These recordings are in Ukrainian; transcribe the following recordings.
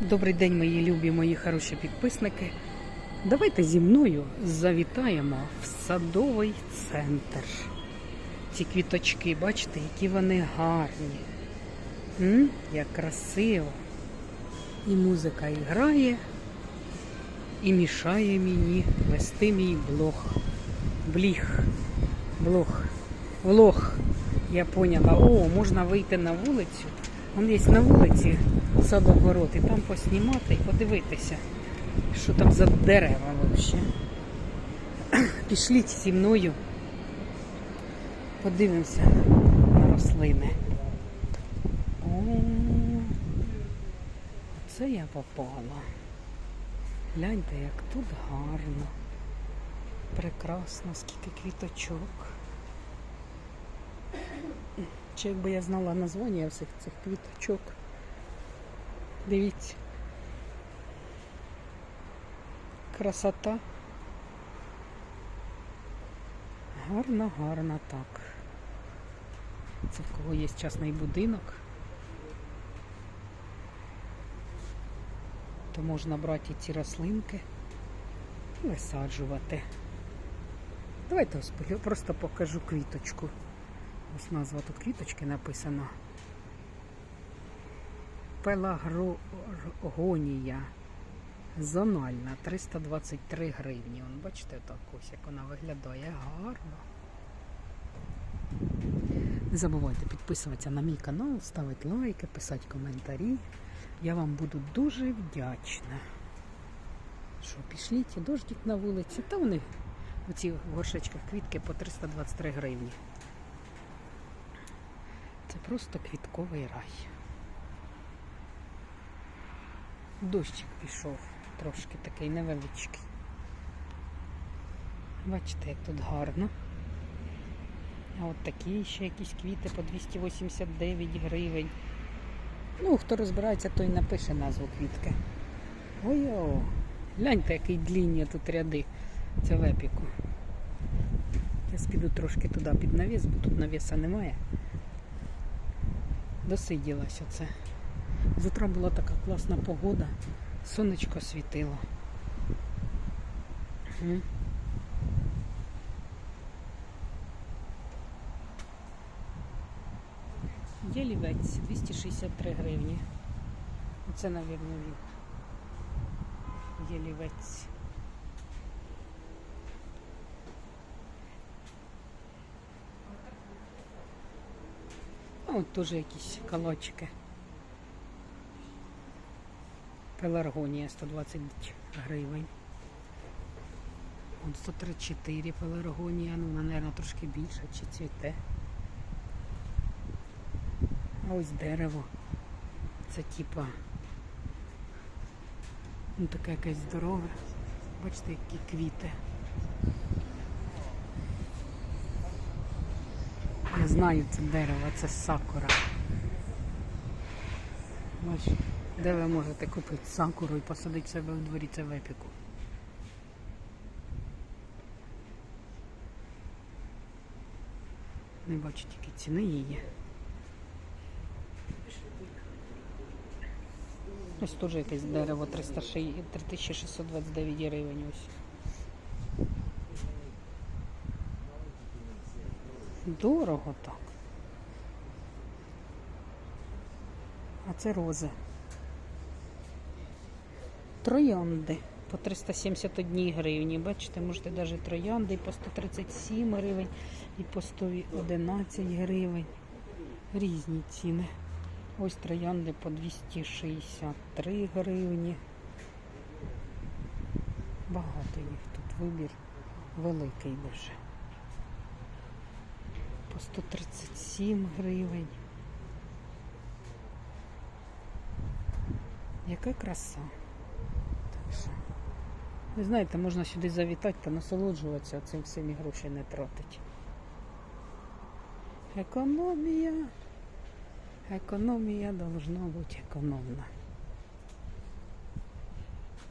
Добрий день, мої любі, мої хороші підписники. Давайте зі мною завітаємо в садовий центр. Ці квіточки, бачите, які вони гарні. М? Як красиво. І музика і грає, і мішає мені вести мій блог. Бліг. Блог. Влог. Я поняла. О, можна вийти на вулицю. Вон є на вулиці садогород, і там поснімати і подивитися, що там за дерева взагалі. Пішліть зі мною. Подивимося на рослини. О, це я попала. Гляньте, як тут гарно. Прекрасно, скільки квіточок. Чи якби я знала названня всіх цих квіточок. Дивіться. Красота. Гарно, гарно так. Це в кого є частний будинок. То можна брати ці рослинки і висаджувати. Давайте просто покажу квіточку. Ось назва тут квіточки написано. Пелагрогонія. Зональна 323 гривні. Вон, бачите, так ось як вона виглядає гарно. Не забувайте підписуватися на мій канал, ставити лайки, писати коментарі. Я вам буду дуже вдячна. Що, пішліть, дождик на вулиці, та вони у цих горшечках квітки по 323 гривні. Це просто квітковий рай. Дощик пішов, трошки такий невеличкий. Бачите, як тут гарно. А от такі ще якісь квіти по 289 гривень. Ну, хто розбирається, той напише назву квітки. Ой-о! Гляньте, який длінні тут ряди. Це в епіку. Я піду трошки туди під навіс, бо тут навіса немає. Досиділась оце. З утра була така класна погода, сонечко світило. М. Ялівець 263 гривні. Оце, мабуть, він. Ялівець. А от теж якісь калачики. Пеларгонія 120 гривень. От 134 пеларгонія, ну, вона, мабуть, трошки більша, чи цвіте. А ось дерево. Це типа ну таке якесь здорове. Бачите, які квіти. Я знаю це дерево, це сакура. Бач, де ви можете купити сакуру і посадити себе в дворі, це в епіку. Не бачу тільки ціни її. Ось теж якесь дерево 306 3629 гривень ось. Дорого так. А це рози. Троянди по 371 гривні. Бачите, можете навіть троянди по 137 гривень, і по 111 гривень. Різні ціни. Ось троянди по 263 гривні. Багато їх тут вибір великий дуже. По 137 гривень. Яка краса. Ви знаєте, можна сюди завітати, понасолоджуватися, а цим всім і грошей не тратить. Економія. Економія должна бути економна.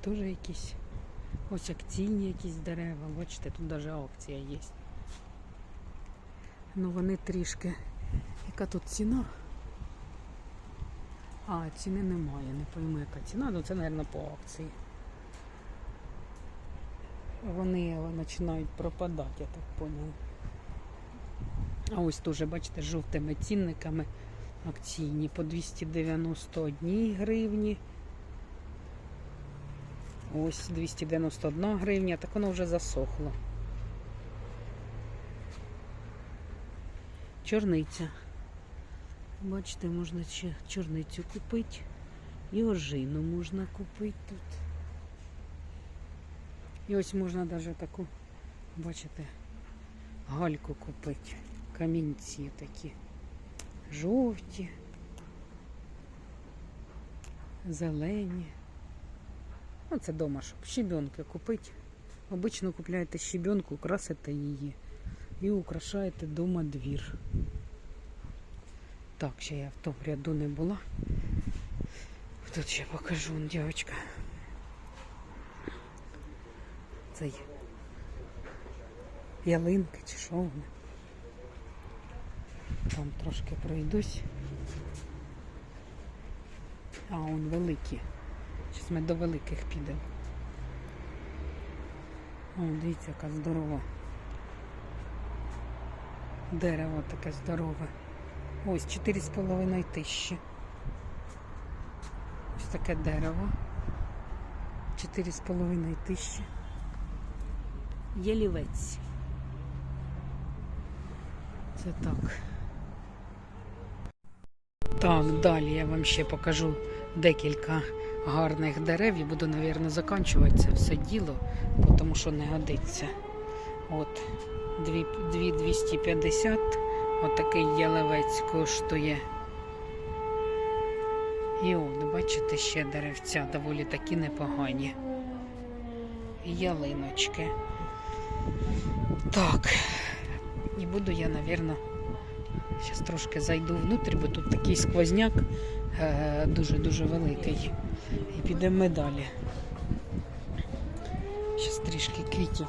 Тоже якісь ось акційні якісь дерева. Бачите, тут навіть аукція є. Ну вони трішки. Яка тут ціна? А, ціни немає, не пойму, яка ціна, ну це, мабуть, по акції. Вони починають пропадати, я так поняла. А ось теж, бачите, жовтими цінниками акційні по 291 гривні. Ось 291 гривня, так воно вже засохло. Чорниця. Бачите, можна ще чорницю купити. І ожину можна купити тут. І ось можна навіть таку, бачите, гальку купити. Камінці такі. Жовті, зелені. Ну, це дома, щоб щебенки купити. Обично купляєте щебенку, красите її і украшаєте дома двір. Так, ще я в тому ряду не була. Тут ще покажу, он, дівчинка. Це ялинки чи що вони. Там трошки пройдусь. А, он великі. Зараз ми до великих підемо. О, дивіться, яка здорова. Дерево таке здорове. Ось 4,5 тисячі. Ось таке дерево. 4,5 тисячі. Єлівець. Це так. Так, далі я вам ще покажу декілька гарних дерев і буду, мабуть, закінчувати це все діло, тому що не годиться. От, 2250, отакий ялевець коштує. І от, бачите, ще деревця доволі такі непогані. Ялиночки. Так, і буду я, мабуть, зараз трошки зайду внутрі, бо тут такий сквозняк е, дуже-дуже великий. І підемо ми далі. Зараз трішки квітів.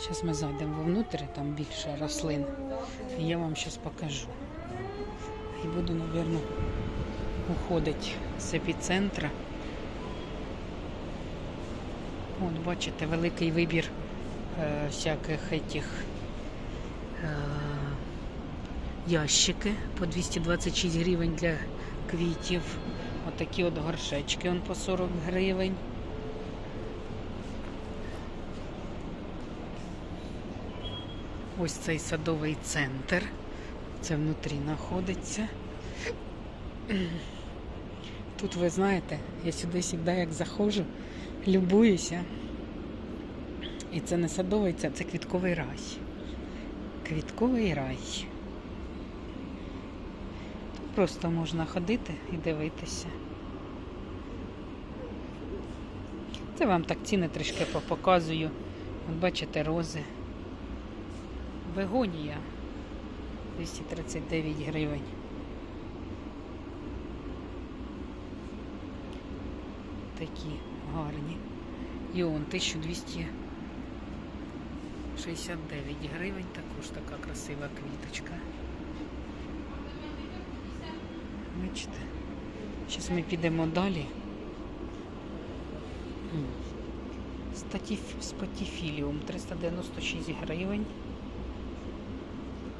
Зараз ми зайдемо вовнутрі, там більше рослин. І я вам зараз покажу. І буду, мабуть, уходити з епіцентра. От бачите, великий вибір е, всяких этих е, ящики по 226 гривень для квітів. Отакі от горшечки он по 40 гривень. Ось цей садовий центр. Це внутрі знаходиться. Тут ви знаєте, я сюди завжди як заходжу, любуюся. І це не садовий, це, це квітковий рай. Квітковий рай. Тут просто можна ходити і дивитися. Це вам так ціни трішки показую. От бачите рози. Бегонія 239 гривень. Такі гарні. І он 1269 гривень, також така красива квіточка. Бачите? Зараз ми підемо далі. Спатіфіліум 396 гривень.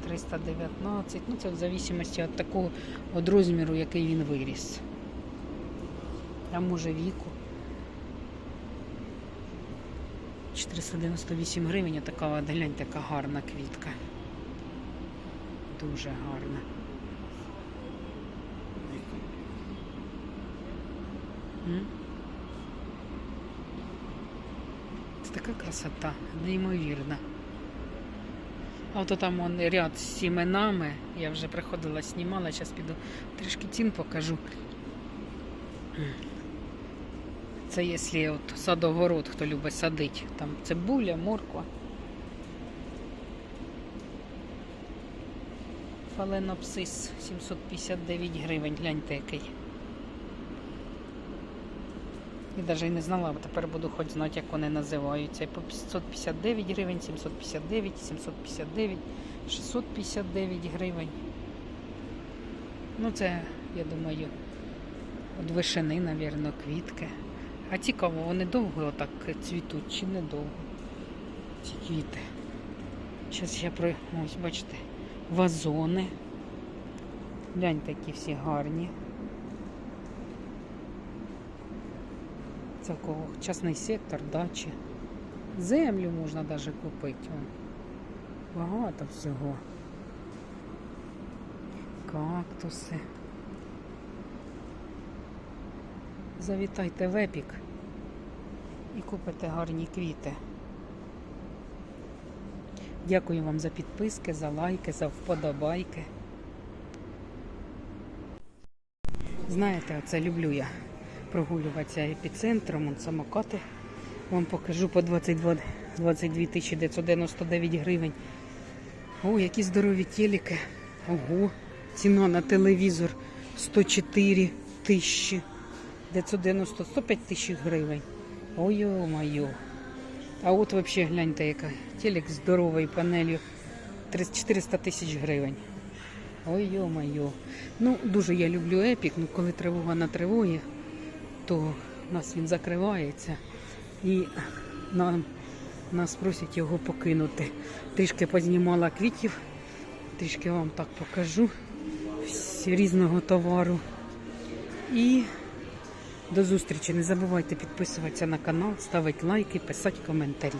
319. Ну, це в зависимості від такого від розміру, який він виріс. А може віку. 498 гривень, така от, глянь, така гарна квітка. Дуже гарна. Це така красота, неймовірна. А от там он ряд з сіменами. Я вже приходила, знімала, зараз піду трішки цін покажу. Це якщо от садогород, хто любить садити. Там цибуля, морква. Фаленопсис 759 гривень, гляньте який. Я навіть і не знала, тепер буду хоч знати, як вони називаються. І по 559 гривень, 759, 759, 659 гривень. Ну, це, я думаю, від вишини, мабуть, квітки. А цікаво, вони довго отак цвітуть чи не довго? Ці квіти. Зараз я про ось, бачите, вазони. Гляньте, які всі гарні. Це кого частний сектор, дачі. Землю можна навіть купити. Багато всього. Кактуси. Завітайте в Епік і купите гарні квіти. Дякую вам за підписки, за лайки, за вподобайки. Знаєте, це люблю я прогулюватися епіцентром, он самокати. Вам покажу по 22, 22 тисячі 999 гривень. О, які здорові телеки. Ого, ціна на телевізор 104 тисячі 990, 105 тисяч гривень. Ой-ой-ой. А от взагалі гляньте, яка телек з здоровою панелью 400 тисяч гривень. Ой йо-моє. Ну, дуже я люблю епік, ну коли тривога на тривогі, то у нас він закривається і нам, нас просять його покинути. Трішки познімала квітів, трішки вам так покажу різного товару. І до зустрічі. Не забувайте підписуватися на канал, ставити лайки, писати коментарі.